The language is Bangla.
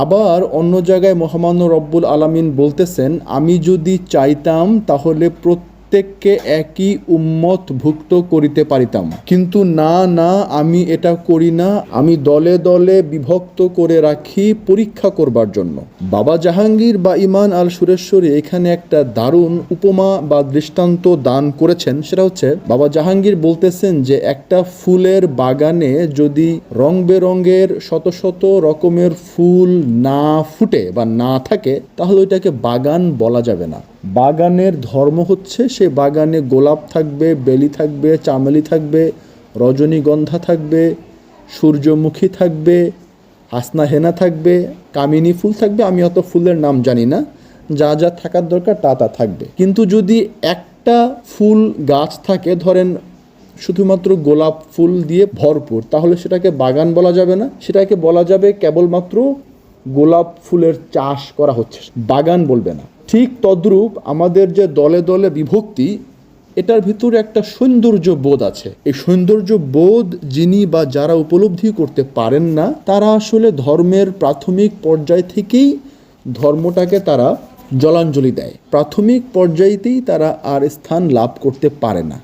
আবার অন্য জায়গায় মহামান্য রব্বুল আলামিন বলতেছেন আমি যদি চাইতাম তাহলে প্রত্যেককে একই উম্মত ভুক্ত করিতে পারিতাম। কিন্তু না না, আমি এটা করি না। আমি দলে দলে বিভক্ত করে রাখি পরীক্ষা করবার জন্য। বাবা জাহাঙ্গীর বা ইমান আল সুরেশ্বরী এখানে একটা দারুণ উপমা বা দৃষ্টান্ত দান করেছেন। সেটা হচ্ছে, বাবা জাহাঙ্গীর বলতেছেন যে, একটা ফুলের বাগানে যদি রং বেরঙের শত শত রকমের ফুল না ফুটে বা না থাকে, তাহলে ওইটাকে বাগান বলা যাবে না। বাগানের ধর্ম হচ্ছে সে বাগানে গোলাপ থাকবে, বেলি থাকবে, চামেলি থাকবে, রজনীগন্ধা থাকবে, সূর্যমুখী থাকবে হাসনা হেনা থাকবে, কামিনী ফুল থাকবে। আমি অত ফুলের নাম জানি না। যা যা থাকার দরকার তা তা থাকবে। কিন্তু যদি একটা ফুল গাছ থাকে, ধরেন শুধুমাত্র গোলাপ ফুল দিয়ে ভরপুর, তাহলে সেটাকে বাগান বলা যাবে না। সেটাকে বলা যাবে কেবলমাত্র গোলাপ ফুলের চাষ করা হচ্ছে। বাগান বলবে না। ঠিক তদ্রূপ আমাদের যে দলে দলে বিভক্তি, এটার ভিতরে একটা সৌন্দর্য বোধ আছে। এই সৌন্দর্য বোধ যিনি বা যারা উপলব্ধি করতে পারেন না, তারা আসলে ধর্মের প্রাথমিক পর্যায় থেকেই ধর্মটাকে তারা জলাঞ্জলি দেয়। প্রাথমিক পর্যায়েতেই তারা আর স্থান লাভ করতে পারে না।